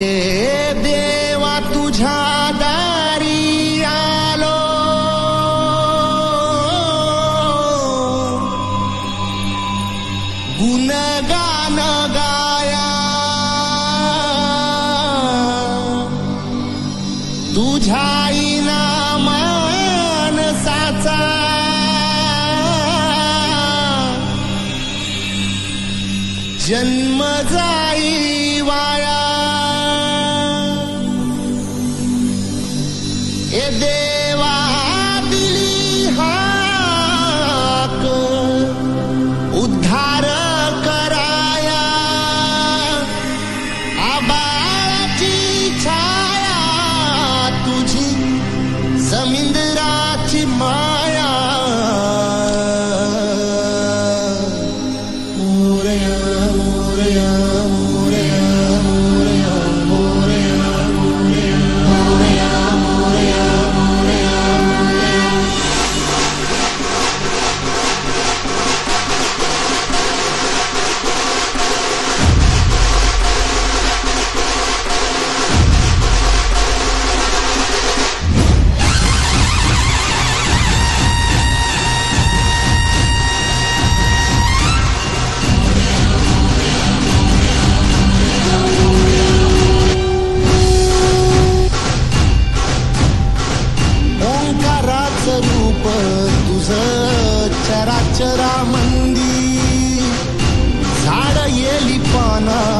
ए देवा तुझ्या दारी आलो. गुणगान गाया. तुझ्या मानसाचा जन्म जा day. चरा चरा मंदी झाड येली पाना.